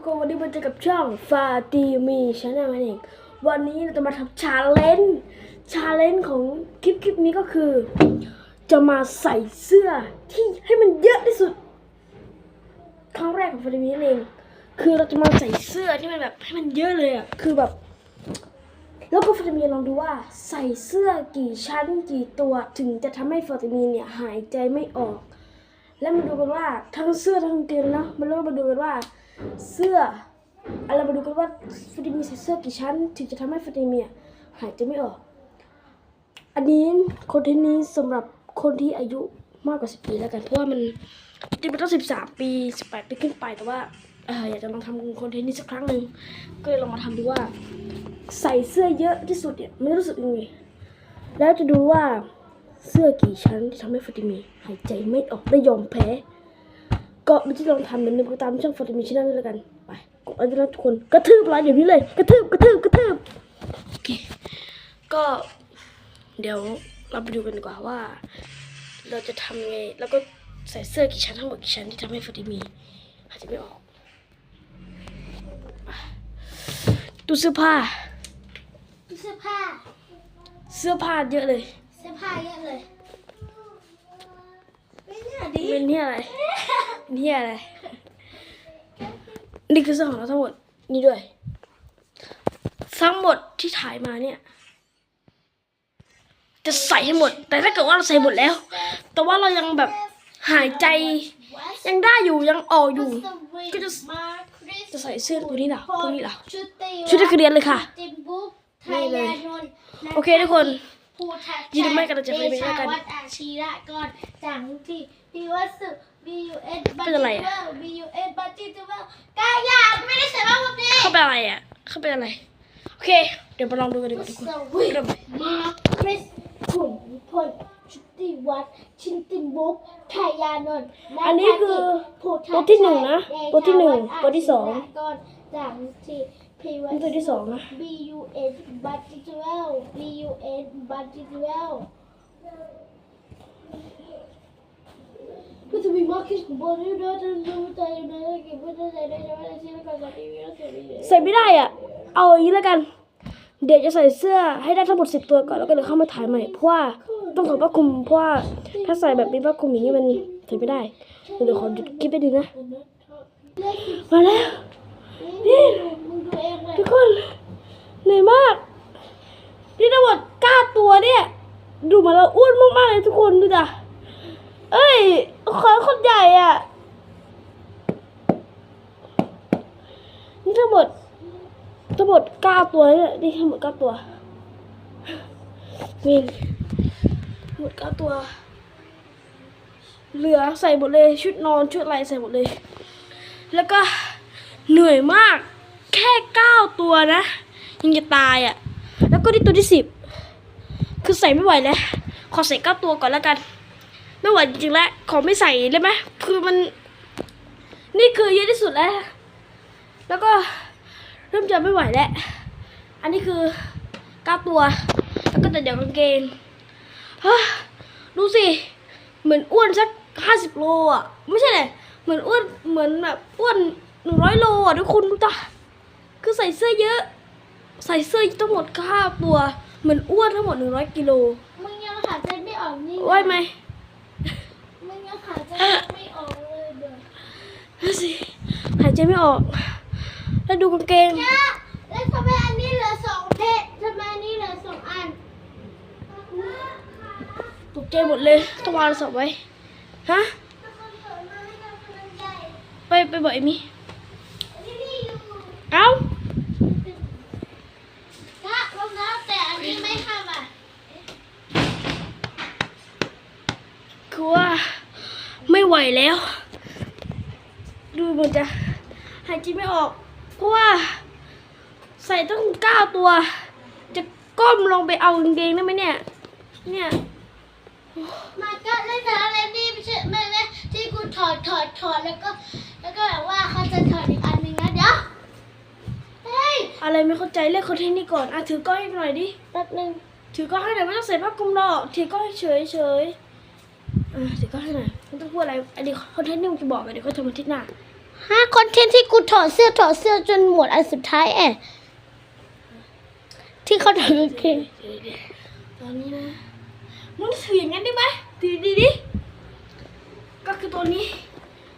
กคนวันนี้มาเจอกับช่องฟาตีมีชาแนลนั่นเองวันนี้เราจะมาทำชาเลนจ์ชาเลนจ์ของคลิปคลิปนี้ก็คือ จะมาใส่เสื้อที่ให้มันเยอะที่สุด ครั้งแรกของฟาตีมีนั่นเอง คือเราจะมาใส่เสื้อที่มันแบบให้มันเยอะเลยอะคือแบบ แล้วก็ฟาติมีลองดูว่าใส่เสื้อกี่ชั้นกี่ตัวถึงจะทำให้ฟาติมีเนี่ยหายใจไม่ออก แล้วมาดูกันว่าทั้งเสื้อทั้งกางเกงเนาะมันเริ่มมาดูกันว่า เสื้ออะไรมาดูกันว่าฟาติมีใส่เสื้อกี่ชั้น ถึงจะทำให้ฟาติมีหายใจไม่ออก อันนี้คอนเทนต์นี้สำหรับคนที่อายุมากกว่าสิบปีแล้วกัน เพราะว่ามันจริงๆมันต้องสิบสามปีสิบแปดปีขึ้นไปแต่ว่าเอออยากจะลองทำคอนเทนต์นี้สักครั้งหนึ่งก็เลยลองมาทำดูว่า ใส่เสื้อเยอะที่สุดเนี่ยไม่รู้สึกยังไงแล้วจะดูว่าเสื้อกี่ชั้นที่ทำให้ฟาติมีหายใจไม่ออกได้ยอมแพ้ ก็วิธีลองทำเดี๋ยวนึงไปตามช่องฟาติมีช่องนี้แล้วกันไปกดไลค์ด้วยนะทุกคนกระทืบไลค์เดี๋ยวนี้เลยกระทืบกระทืบกระทืบโอเคก็เดี๋ยวเราไปดูกันดีกว่าว่า เราจะทำยังไงแล้วก็ใส่เสื้อกี่ชั้นทั้งหมดกี่ชั้นที่ทำให้ฟาติมีหายใจไม่ออกไปตู้เสื้อผ้าเสื้อผ้า เสื้อผ้าเยอะเลย เสื้อผ้าเยอะเลยไม่เนี่ย ดิเป็นเนี่ยอะไรเนี่ยอะไร นี่คือเสื้อของเราทั้งหมด นี่ด้วย ทั้งหมดที่ถ่ายมาเนี่ย จะใส่ให้หมด แต่ถ้าเกิดว่าเราใส่หมดแล้ว แต่ว่าเรายังแบบหายใจ ยังได้อยู่ยังออกอยู่ ก็จะจะใส่เสื้อตัวนี้เหรอตัวนี้เหรอชุดตีชุดนักเรียนเลยค่ะนี่เลย โอเคทุกคน ภูทับยินดีมากกับเราจะไปเป็นด้วยกันเดชาวัดอาชีระก่อนจังที่พิวัสุบียูเอสบัตเป็นอะไรอะบียูเอสบัตติทูเวลกายาไม่ได้ใส่บ้างวันนี้เข้าไปอะไรอะ เข้าไปอะไร โอเค เดี๋ยวมาลองดูกันดีกว่าทุกคน สวิตเริ่มมาคริสขุนพลชุติวัฒน์ชินติมบุ๊กไทยานนท์อันนี้คือตัวที่หนึ่งนะตัวที่หนึ่งตัวที่สองก่อนจากที่พีวั นี่ตัวที่สองนะ B U N บัตติทูเวล B U N บัตติทูเวลก็จะมีมาร์คิสบอลยูดอร์ดูใจนะเก็บไว้ในใจได้ใช่ไหมในชีวิตประจำวันนี้ก็เสียไปเลยใส่ไม่ได้อะ เอาอย่างนี้แล้วกัน เดี๋ยวจะใส่เสื้อให้ได้ทั้งหมดสิบตัวก่อนแล้วก็เดี๋ยวเข้ามาถ่ายใหม่เพราะว่าต้องขอผ้าคลุมเพราะว่าถ้าใส่แบบมีผ้าคลุมอย่างนี้มันใส่ไม่ได้เดี๋ยวขอหยุดคลิปไปดูนะมาแล้วนี่ ทุกคนเหนื่อยมากนี่ทั้งหมดเก้าตัวเนี่ย ดูมาแล้วอ้วนมากๆเลยทุกคนดูจ้ะเอ้ยคอคนใหญ่อะนี่ทั้งหมดทั้งหมดเก้าตัวเนี่ยนี่ทั้งหมดเก้าตัวนี่งหมดเก้าตัว เหลือใส่หมดเลยชุดนอนชุดอะไรใส่หมดเลย แล้วก็เหนื่อยมาก แค่เก้าตัวนะ ยังจะตายอะ่ะ แล้วก็นี่ตัวที่สิบคือใส่ไม่ไหวแล้วขอใส่เก้าตัวก่อนแล้วกัน ไม่ไหวจริงๆแล้วขอไม่ใส่ได้ไหมคือมัน นี่คือเยอะที่สุดแล้ว แล้วก็เริ่มจะไม่ไหวแล้ว อันนี้คือเก้าตัว แล้วก็แต่เดี๋ยวกางเกงเฮ้ดูสิ เหมือนอ้วนสักห้าสิบโลอะ ไม่ใช่เลยเหมือนอ้วน เหมือนแบบอ้วนหนึ่งร้อยโลอะทุกคนดูตา คือใส่เสื้อเยอะ ใส่เสื้อทั้งหมดห้าตัว เหมือนอ้วนทั้งหมดหนึ่งร้อยกิโลมึงยังหายใจไม่ออกนี่ไหวไหมมึงยังหายใจไม่ออกเลยเด้อดูสิหายใจไม่ออก แล้วดูกางเกงจ้าแล้วทำไมอันนี้เหลือสองเพชรทำไมอันนี้เหลือสองอันตกใจหมดเลยต้องวางศพไว้ ฮะ ไปไปบอกเอมี่ เอ้า จ้ารองเท้าแต่อันนี้ไม่ทำอะ คือว่า ไม่ไหวแล้ว ดูเหมือนจะหายใจไม่ออก เพราะว่า ใส่ตั้งเก้าตัว จะก้มลงไปเอากางเกงได้ไหมเนี่ย เนี่ยมันก็เล่นแต่อะไรนี่ไม่ใช่ไม่ไม่ที่กูถอดถอดถอดแล้วก็ แล้วก็แบบว่าเขาจะถอดอีกอันหนึ่งนะเดี๋ยวเฮ้ยอะไรไม่เข้าใจเรียกคนที่นี่ก่อนอะถือกล้องให้หน่อยดิแป๊บนึงถือกล้องให้หน่อยไม่ต้องใส่ผ้าคลุมหรอกถือกล้องให้เฉยเฉย ๆอะถือกล้องให้หน่อยไม่ต้องพูดอะไรอันนี้คอนเทนต์นี่มันจะบอกกันเดี๋ยวก็ทำอาทิตย์หน้าฮะคอนเทนต์ที่กูถอดเสื้อถอดเสื้อจนหมดอันสุดท้ายแอะที่เขาถอดกางเกงตอนนี้นะมึงถืออย่างนั้นได้ไหมถือดีดิก็คือตัวนี้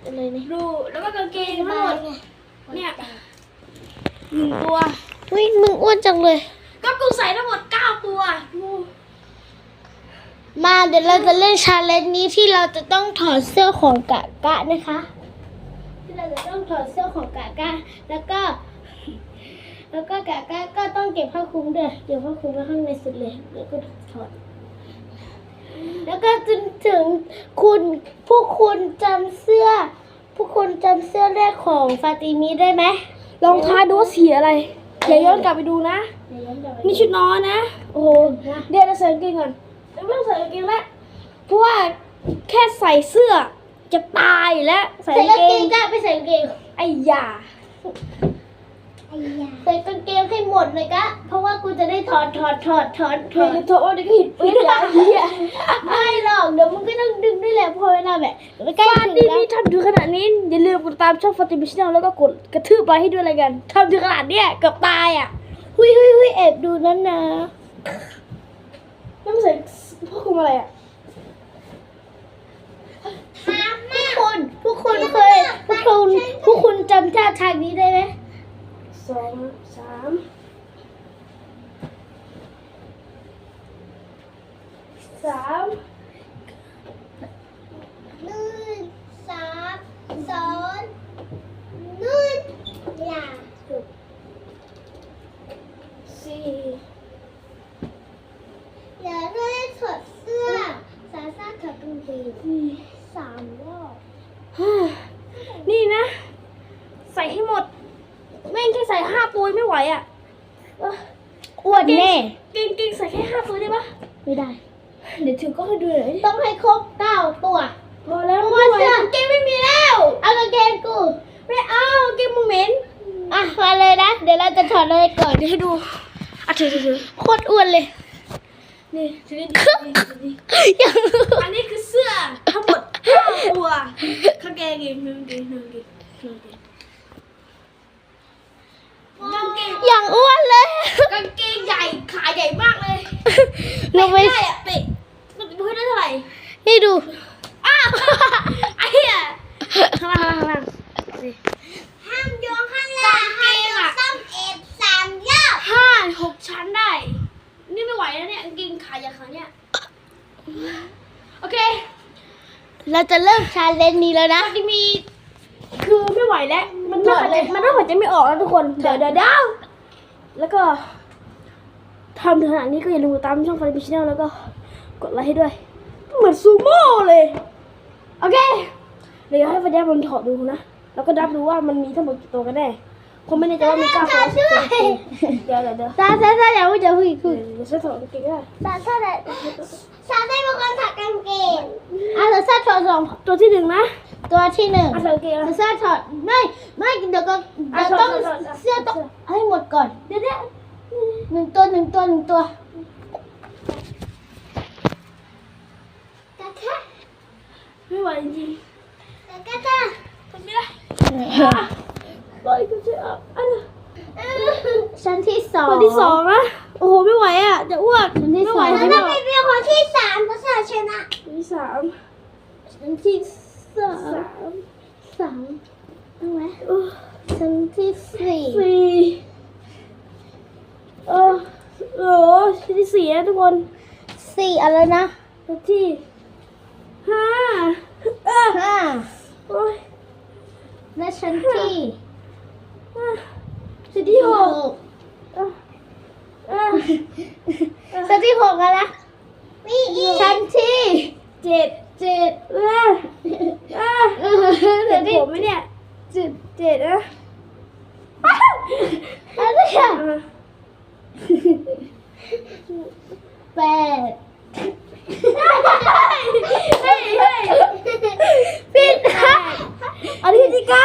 อะไรนี่ดูแล้วก็กางเกงทั้งหมดเนี่ยหนึ่งตัววิมึงอ้วนจังเลย ก็กูใส่ทั้งหมดเก้าตัวดู มาเดี๋ยวเราจะเล่นชาเลนจ์นี้ที่เราจะต้องถอดเสื้อของกะกะนะคะ ที่เราจะต้องถอดเสื้อของกะกะแล้วก็ แล้วก็กะกะก็ต้องเก็บผ้าคลุมด้วยเก็บผ้าคลุมไว้ข้างในสุดเลยแล้วก็ถอด แล้วก็จนถึงคุณพวกคุณจำเสื้อพวกคุณจำเสื้อแรกของฟาติมีได้ไหมลองทายดูว่าสีอะไรอย่าย้อนกลับไปดูนะ เดี๋ยวย้อนกลับไปนี่ชุดนอนนะ โอ้โหเดี๋ยวเราใส่กางเกงก่อนเดี๋ยว ไม่ต้องใส่กางเกงแล้วเพราะว่าแค่ใส่เสื้อจะตายอยู่แล้วใส่ใส่กางกางเกเกงงจ้ะไปใส่กางเกงไอ้ยาใส่กางเกงให้หมดเลยกะเพราะว่ากูจะได้ถอดถอดถอดถอดถเธออดจะโทษว่าเด็กก็หิดปืนแล้วเฮียไม่หรอกเดี๋ยวมึงก็ต้องดึงด้วยแหละพอเวลาแบบไม่ใกล้ฟาถึงตีแล้วมีทำถึงขนาดนี้อย่าลืมกดตามช่องฟาติมิชแนลแล้วก็กดกระทืบไปให้ด้วยอะไรกันทำถึงขนาดเนี้ยเกือบตายอะ หุยหุยหุยแอบดูนั่นนะ แล้วมันใส่พ่อคุมอะไรอะทุกคนทุกคนเคยทุกคนทุกคนจำท่าทางนี้ได้ไหมสองสามสาม หนึ่งสามสองหนึ่งอย่า สี่ เดี๋ยวเราได้ถอดเสื้อสาซ่าถอดกางเกง สี่ สามรอบ ห้านี่นะ ใส่ให้หมด แม่งแค่ใส่ห้าตัว ไม่ไหวอะเอออ้วนแน่เก่งเก่งใส่แค่ห้าตัวได้ปะไม่ได้ เดี๋ยวถือก็ให้ดูหน่อยดิต้องให้ครบเก้าตัวพอแล้วเพราะไม่ว่าไหวเสื้อกางเกงไม่มีแล้ว เอากางเกงกูไม่เอากางเกงมึงเหม็นอะมาเลยนะ เดี๋ยวเราจะถอดเลยก่อนเดี๋ยวให้ดูอะถือถือถือโคตรอ้วนเลยนี่ถือดีถือดียังอันนี้คือเสื้อทั้งหมดห้าตัวกางเกงอีกหนึ่งเกงหนึ่งเกงหนึ่งเกงกางเกงยังอ้วนเลย กางเกงใหญ่ขาใหญ่มากเลยลงไปได้อะเตะดูให้ได้เท่าไหร่นี่ดูอ้าวไอ้เหี้ยข้างล่างข้างล่างสิห้ามโยงข้างล่างห้ามโยงซ้ำเอ็ดสามรอบห้าหกชั้นได้ นี่ไม่ไหวแล้วเนี่ยกางเกงขาใหญ่ขาเนี่ยโอเค เราจะเริ่มชาเลนจ์นี้แล้วนะมันจะมีคือไม่ไหวแล้ว มันไม่หายใจมันเริ่มหายใจไม่ออกแล้วทุกคนเดี๋ยวเดี๋ยวเดี๋ยวแล้วก็ทำถึงขนาดนี้ก็อย่าลืมติดตามช่องฟาร์มิชแนลแล้วก็กดไลค์ให้ด้วย เหมือนซูโม่เลย โอเค เดี๋ยวให้ฟันยามันถอดดูนะ แล้วก็นับดูว่ามันมีทั้งหมดกี่ตัวกันแน่คงไม่แน่ใจว่ามีเก้าตัวสิบตัวเดี๋ยวเดี๋ยวเดี๋ยวซาซาซาอย่าพูดอย่าพูดอีกเดี๋คุยวยเดี๋ยวฉันถอดกางเกงได้ซาซาได้ซาได้เป็นคนถักกางเกงอะซาซาถอดสองตัวที่หนึ่งนะ ตัวที่หนึ่งอะใส่กางเกงซานะซาถอดไม่ไม่เดี๋ยวก็อะเดี๋ยวต้องถอดถอดถอด เสื้อต้องให้หมดก่อนเดี๋ยวเดี๋ยวหนึ่งตัวหนึ่งตัวหนึ่งตัวกะคะไม่ไหวจริงกะคะๆทำไม่ได้ปล่อยก็จะเอาอันนั้นชั้นที่สองตัวที่สองนะโอ้โหไม่ไหวอะจะอ้วกชั้นที่ไม่สไหวองไม่แล้วไหวไปเป็นคนที่สามภาษาชนะตัวที่สามชั้นที่สา สามสามเอาไหมชั้นที่สี่สี่เออเออตัวที่สี่นะทุกคนสี่อะไรนะตัวที่ห้าเออห้าโอ้ยและชั้นที่อะตัวที่หกชั้นที่หกอะนะชั้นที่เจ็ด เจ็ดเออเออเออเจ็ชั้ดนที่ผมไหมเนี่ยเจ็ดเจ็ดนะอะไรอะอะแปดเฮ้ยเฮ้ยผิดค่ะอันนี้ที่ก้า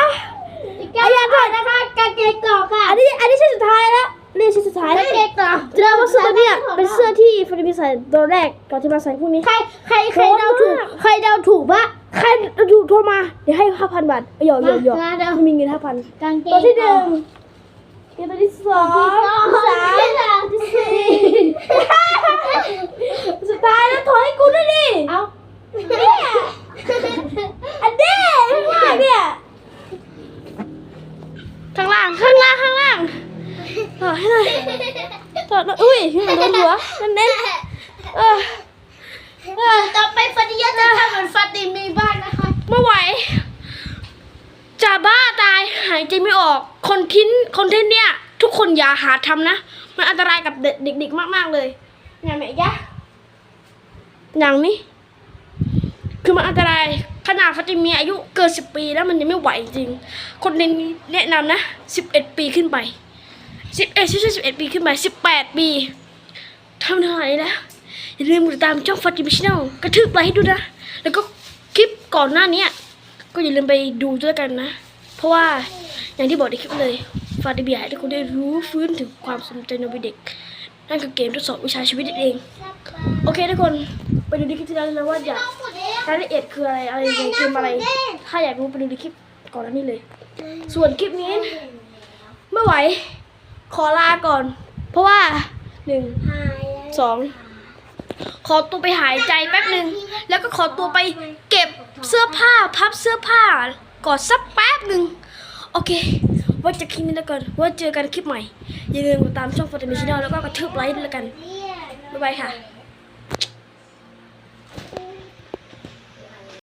อีกการถอดนะคะกางเกงต่อค่ะ อันนี้อันนี้ชิ้นสุดท้ายแล้ว นี่ชิ้นสุดท้ายกางเกงต่อจะได้ว่าเสื้อเนี่ยเป็นเสื้อที่ฟรมิใส่ตัวแรกก่อนจะมาใส่พวกนี้ใครใครใครเดาถูกมากใครเดาถูกว่าใครถูกโทรมาเดี๋ยวให้ห้าพันบาทเอาหยอกหยอกหยอกมาเดี๋ยวมีเงินห้าพันกางเกงตัวที่หนึ่งเกมตัวที่สองตัวที่สองสามที่สี่สุดท้ายแล้วถอยให้กูด้วยดิเอาเนี่ยอันเด้ไม่ว่าเนี่ย อดให้หน่อยถอดหน่อยอุ้ยพี่หนูโดนหัวนั่นเน้นเออเออต่อไปฟาติยะจะทำเหมือนฟาติมีบ้านนะคะไม่ไหวจะบ้าตายหายใจไม่ออกคนทิ้นคนทิ้นเนี่ย ทุกคนอย่าหาทำนะ มันอันตรายกับเด็กๆมาก ๆเลยอย่างไหนยะอย่างนี้ คือมันอันตรายขนาดฟัติมีอายุเกินสิบปีแล้วมันยังไม่ไหวจริง คนในนี้แนะนำนะสิบเอ็ดปีขึ้นไป สิบเอ็ดใช่สิบเอ็ดปีขึ้นไปสิบแปดปีทำเท่าไหร่แล้วอย่าลืมติดตามช่องฟัติมิชแนลกระทืบไลค์ให้ด้วยนะ แล้วก็คลิปก่อนหน้านี้ก็อย่าลืมไปดูด้วยกันนะ เพราะว่าอย่างที่บอกในคลิปเลยฟาติบียให้ทุกคนได้รู้ฟื้นถึงความสนใจในวัยเด็ก นั่นคือเกมทดสอบวิชาชีวิตเอง โอเคทุกคนไปดูในคลิปที่แล้วนะว่าอยากรายละเอียดคืออะไรอะไรในเกมอะไร ถ้าอยากรู้ไปดูในคลิปก่อนหน้านี้เลย ส่วนคลิปนี้ไม่ไหว ขอลาก่อน เพราะว่าหนึ่งสองขอตัวไปหายใจแป๊บหนึ่งแล้วก็ขอตัวไปเก็บเสื้อผ้าพับเสื้อผ้าก่อนสักแป๊บหนึ่งโอเคไว่าจะคลิปนี้แล้วกันว่าเจอกันคลิปใหม่อย่าลืมติดตามช่องฟอร์ตมิชแนลแล้วก็กระทืบไลค์ด้วยกันบ๊ายบายค่ะ